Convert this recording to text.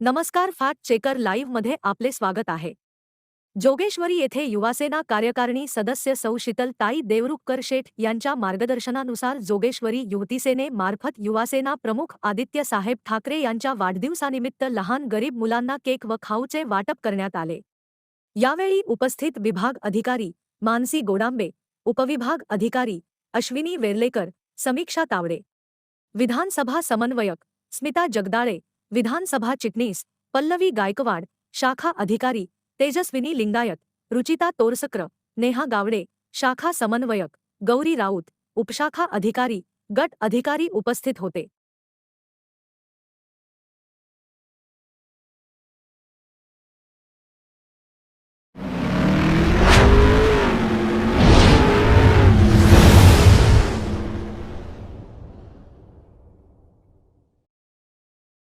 नमस्कार fact checker live मध्ये आपले स्वागत आहे. जोगेश्वरी येथे युवासेना कार्यकारिणी सदस्य सौ शीतल ताई देवरुखकर शेठ यांच्या मार्गदर्शनानुसार जोगेश्वरी युवतीसेने मार्फत युवासेना प्रमुख आदित्य साहेब ठाकरे यांच्या वाढदिवसानिमित्त लहान गरीब मुलांना केक व खाऊचे वाटप करण्यात आले. यावेळी उपस्थित विभाग अधिकारी मानसी गोडांबे, उपविभाग अधिकारी अश्विनी वेर्लेकर, समीक्षा तावडे. विधानसभा समन्वयक स्मिता जगदाळे विधानसभा चिटनीस पल्लवी गायकवाड, शाखा अधिकारी तेजस्विनी लिंगायत, रुचिता तोरसक्र, नेहा गावडे, शाखा समन्वयक, गौरी राउत उपशाखा अधिकारी, गट अधिकारी उपस्थित होते.